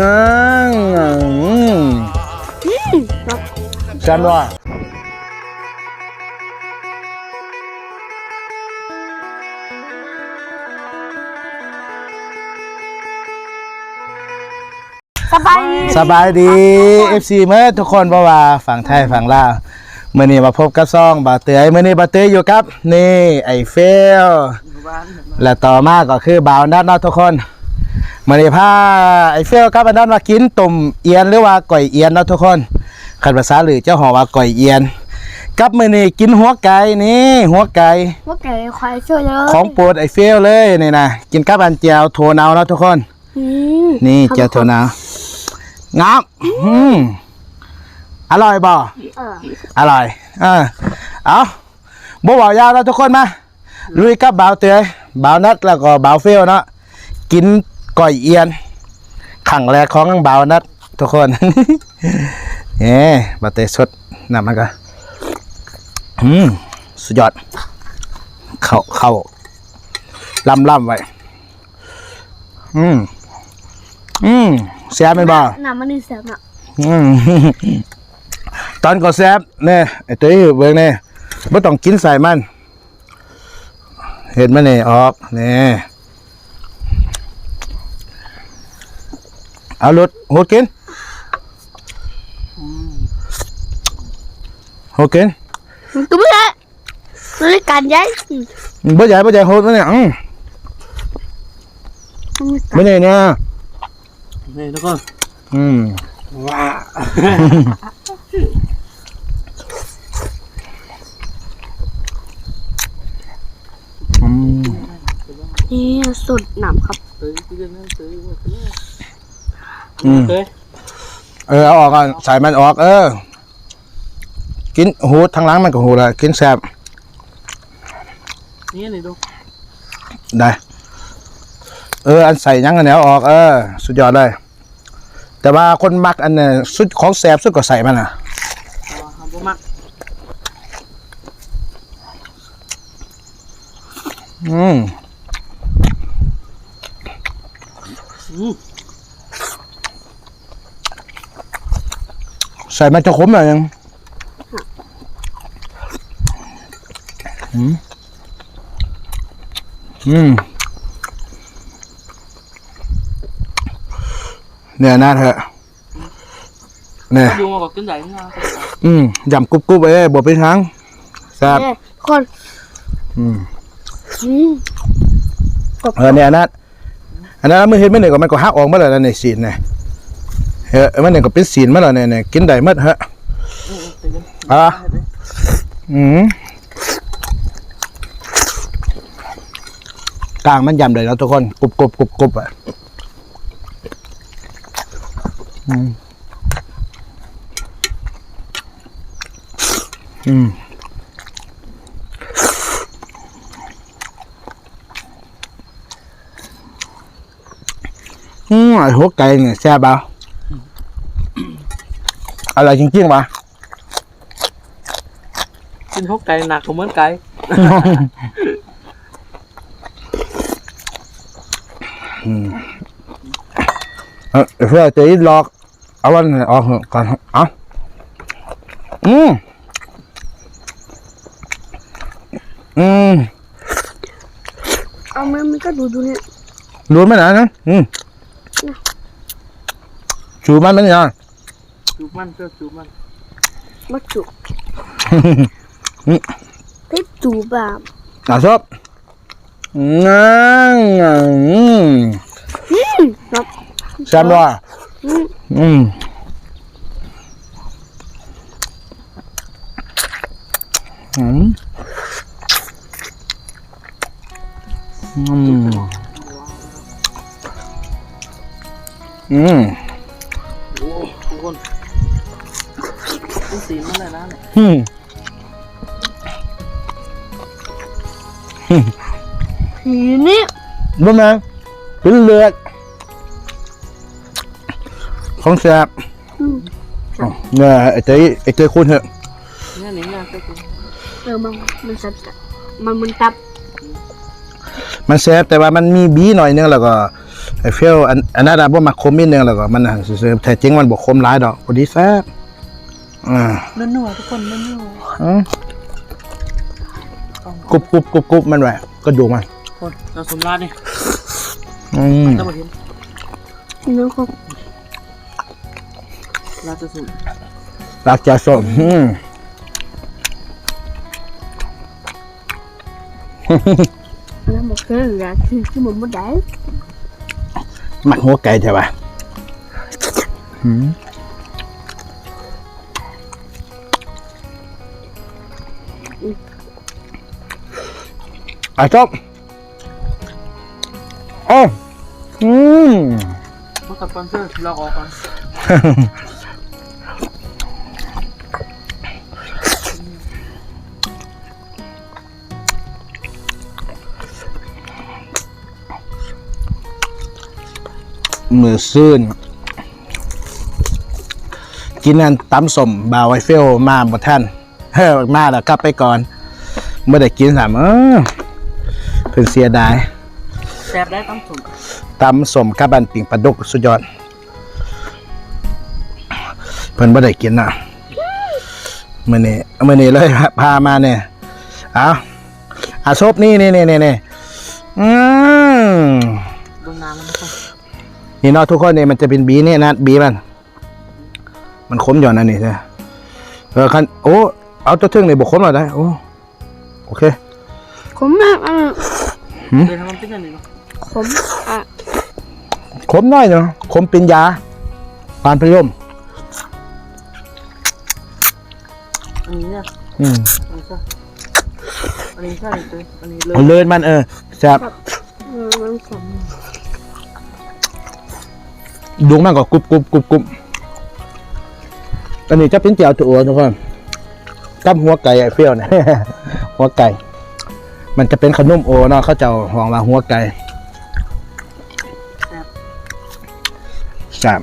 งั้งอืมแซ่บด้วยสบายดีสบายดี FC เมื่อทุกคนเพราะว่าฝั่งไทยฝั่งลาวเมื่อนี้มาพบกับซ่องบาเตยเมื่อนี้บาเตยอยู่กับ นี่ไอเฟลและต่อมาก็คือบาวนัดเนาะทุกคน มื่อนี้พาไอเฟลกับอันนั้นมากินตุ่มเอียนหรือว่าก่อยเอียนเนาะทุกคนขันภาษาหรือเจ้าหอว่าก่อยเอียนกับมื่อนี้กินหัวไก่นี่หัวไก่ว่าแกควายช่วยเลยของโปรดไอเฟลเลยนี่นะกินกับอันเจียวโทนเอาเนาะทุกคนอืมนี่เจียวโทนเอางามอืมอร่อยบ่เอออร่อยเออเอาบ่บ่าวยาวแล้วทุกคนมาลุยกับบ่าวเตยบ่าวนัดแล้วก็บ่าวเฟลเนาะกิน ก่อยเอียนขังแรกของบ่าวนัดทุกคนเอ๊บ่าวเตยสดนำมันก็อืมสุดยอด เข้าเข้าล่ำล่ำไว้ อืมอืมเสียเป็นบ่น้ำมันนี่แสบน่ะอืมตอนก็แซบเนี่ยไอ้ตัวนี้เบิ่งเนี่ยไม่ต้องกินใส่มัน เห็นมันนี่ออกนี่ เอาหลุดหัวกินหัวกินมันก็ไม่ได้มันเลยการย้ายอืมบ่ใหญ่บ่ใหญ่หัวมันเนี่ยอืมมันเลยบ่ใหญ่เนี่ยนี่ทุกคนอืมว้าอืมนี่สุดหนำครับ อว่าอืมเฮ้ยเออเอาออกก่อนใส่มันออก เออ กินหูทางหล้างมันก็หูละกินแซบนี่นี่ดูได้ เออ อันใส่ยังอันเนี้ยออก เออ สุดยอดเลย แต่ว่าคนมักอันเนี่ยสุดของแสบสุดก็ใส่มันอะเอาทำบ่มักอืมอืม ใส่มันจะขมหน่อยยังอืมอืมเนี่ยน่าเถอะเนี่ยดูมาบอกกินใหญ่นะอืมยำกรุบกรุบเอ้ยบวเป็นทางแซ่บเนี่ยคนอืมอืมเออเนี่ยอันนั้นอันนั้นมือเห็นไม่หนึ่งก็มันก็หักออกมาแล้วนะในสีนเนี่ย เฮ้ยมันหนึ่งก็เป็นสีนมาแล้วเนี่ยเนี่ยกินได้หมดฮะอะอืมกลางมันยำเลยแล้วทุกคนกรุบกรุบกรุบกรุบอะอืมอืมอืมไอ้หัวไก่เนี่ยแซ่บเปล่า อะไรจริงๆวะกินพวกไก่หนักกว่าเหมือนไก่เออเพื่อจะหลอก เอาวันนี้ออกก่อนเอาอืมอืมเอามันมันก็ดูดูเนี่ยรู้ไหมนะนะอืมชูมันมันยังจูบ มันเพื่อจูบมันมาจุติดจูบแบบอะชอบงั้งอืมอืมครับแซ่บด้วยอืมอืมอืมอืม อืมผีนี่รู้ไหมเป็นเลือด ของแสบอืมอ๋อเนี่ยไอ้เต้ยไอ้เต้ยคุณเหอะเนี่ยนี่เนี่ยก็คือเออมันมันสับมันมันตับมันแสบแต่ว่ามันมีบีหน่อยนึงแล้วก็ไอ้เฟี้ยวอันอันนั้นอะบ่มาคมนิดนึงแล้วก็มันน่ะซื่อๆแต่จริงมันบ่คมหลายดอกพอดีแซ่บ อ่านัวๆทุกคนนัวอืมกรุบกรุบกรุบกรุบมันไว้ก็ดูมันๆคนเราสมราดนี่อืมต้องมาเห็นนึกว่าราดจะสุดรักจะสมอืมแล้วบอกเธออยากคือคือมันไม่ได้มักหัวไก่ใช่ป่ะอืม อะจบโอ้อืมพวกสปอนเซอร์เราออกก่อนมือซื่นกินนั่นตำสมบาวไวเฟลมาบ่ท่านเฮ้อมาแล้วกลับไปก่อนไม่ได้กินสามเออเพิ่นเสียดายแซ่บได้ต้องสุดตำสมกับบันปิงปลาดุกสุดยอด เพิ่นบ่ได้กินน่ะมื้อนี้มื้อนี้เลยพามาเนี่ยเอาอาซบนี่นี่นี่นี่นี่อืมเบื้องน้ำมันทุกคนนี่เนาะทุกคนเนี่ยมันจะเป็นบีเนี่ยนะบีมัน มันขมหย่อนอันนี้ใช่เออคันโอ้เอาตัวทึ่งนี่บกขมหน่อยได้โอ้โอเค ขมมากอะ เดี๋ยวทำมันเป็นยังไงเนาะขมอะขมน้อยเนาะขมเป็นยาปานพยมอันนี้เนี่ยอืมอันนี้ใช่อันนี้ใช่เลยอันนี้เลยเอาเลินมันเออแซ่บเออมันขมดวงมันก็กรุบกรุบกรุบกรุบอันนี้จะเป็นเจียวตัวทุกคนกับหัวไก่ไอ้เปรี้ยวเนี่ยหัวไก่ มันจะเป็นขนมโอเนาะเขาเจ้าห้องว่าหัวไก่แซ่บสาม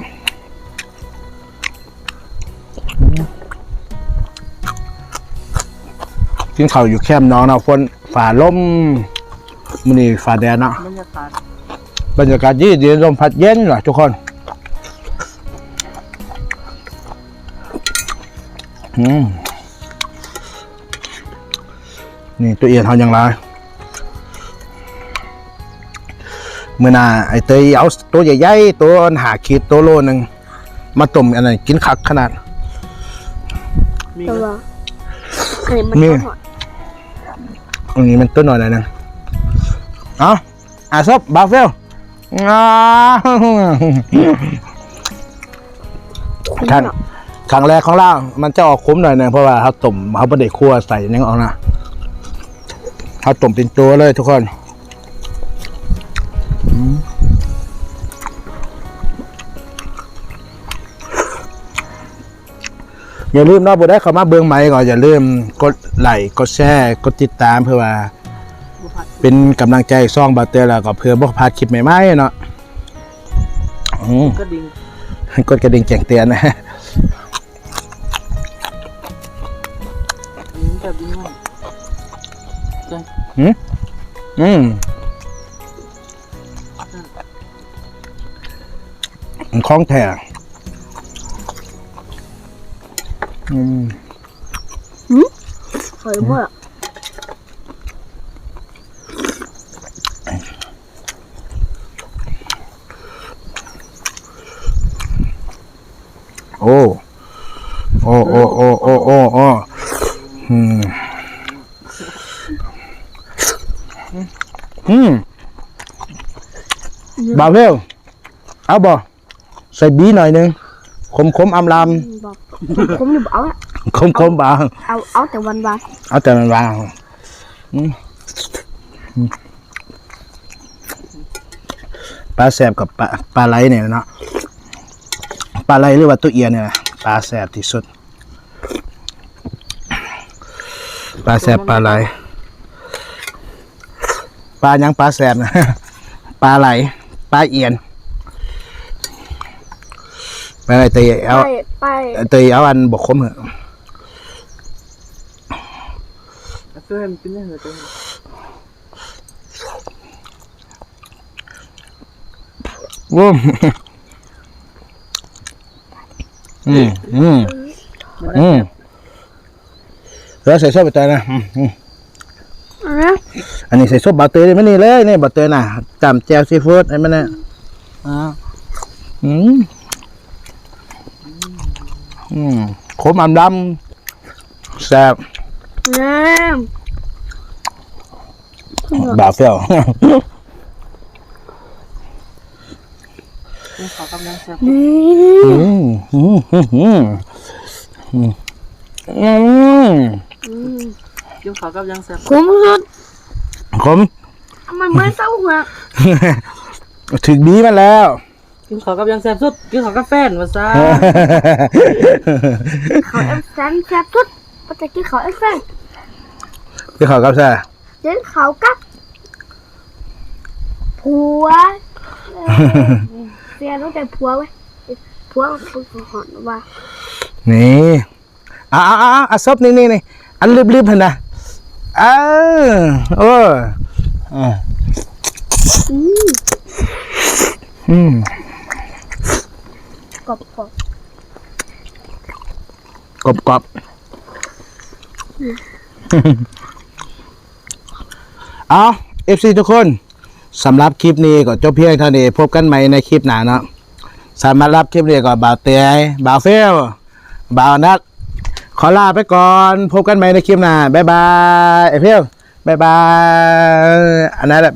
กินข้าวอยู่แคมป์น้องเนาะฝนฝ่าลมมันนี่ฝ่าแดดเนาะบรรยากาศบรรยากาศดีดีลมพัดเย็นหน่อยทุกคนอืม นี่ตัวเอียนเขาอย่างไรเมื่อหนาไอเตยเอาตัวใหญ่ๆตัวหาขีดตัวโลหนึ่งมาต้มอันนั้นกินคักขนาดมีแต่เงินว่าอันนี้มันนี่ต้นหอยอันนี้มันต้นหน่อยหน่อยหนึงเอาอาซบบาเฟลอ้าขมท่านเนาะครั้งแรกของเรามันจะออกขมหน่อยหนึงเพราะว่าเขาต้มเขาไม่ได้คั่วใส่ยังออกนะ เขาต้มเป็นตัวเลยทุกคนอย่าลืมเนาะบุได้เข้ามาเบื้องใหม่ก่อนอย่าลืมกดไลค์กดแชร์กดติดตามเพื่อว่า เป็นกำลังใจซ่องบาเตอร์แล้วก็เพื่อบ่พลาดคลิปใหม่ๆเนาะอืมก็ดิ่งกดกระดิ่งแจ้งเตือนนะ ใช่อืมของแท้อืมหอยมากโอ้ โอ้ โอ้ โอ้ โอ้ โอ้โอ้อืม อืมบาเวลเอาบ่ใส่บีหน่อยหนึงคมคมๆอำลบอกขมอยู่บอกเอาอะำคมคมๆบางเอาเอาแต่วันวันเอาแต่มันวางอืมอืมปลาแสบกับปลาปลาไหลเนี่ยเนาะปลาไหลหรือว่าตัวเอียเนี่ยปลาแสบที่สุดปลาแสบปลาไหลป ลายังปลาแสบนะปลาไหลปลาเอียนไปไหนตีเอาไปไปตีเอาอันบกคมเหอะแล้วเสื้อให้มันเป็นยังไงตัวนี้วุ้มอืมอืมอืมแล้วใส่ส้มใบเตยนะอืมอืมนะ อันนี้ใส่ส้มบาเตยเลยไม่นี่เลยนี่บาเตยน่ะจำแจวซีฟู้ดไอ้มันน่ะอ่าอืมอืมขมอำดำแซ่บน้บาเฟลกินข้าวกับยังแซ่บำนี่อืมอืมอืมอืมอืมอืมกินข้าวกับยังแซ่บคุ้มสุด ขมมันไม่เศร้าหัวถึงดีมาแล้ว กินข้าวกับยังแซ่บสุด กินข้าวกับแฟนว่าซ่าเขาเอฟแซนแซ่บสุดปกติเขาเอฟแซนพี่ขอกับแซ่เดินเขากับผัวเออเสียรู้แต่ผัวไว้ยผัวผัวหอนว่านี่อ่าอ่าอ่าอะซบนี่นี่นี่อันรีบๆเห็นนะ เออโอ้อ่าอืมอืมกรอบกรอบกรอบกรอบเอาเอฟซีทุกคนสำหรับคลิปนี้ก็จบเพียงเท่านี้พบกันใหม่ในคลิปหน้าเนาะสำหรับคลิปนี้ก็บ่าวเตยบ่าวเฟลบ่าวนัด ขอลาไปก่อน พบกันใหม่ในคลิปหน้า บ๊ายบายเอฟเฟลบ๊ายบาย อันนั้นแหละ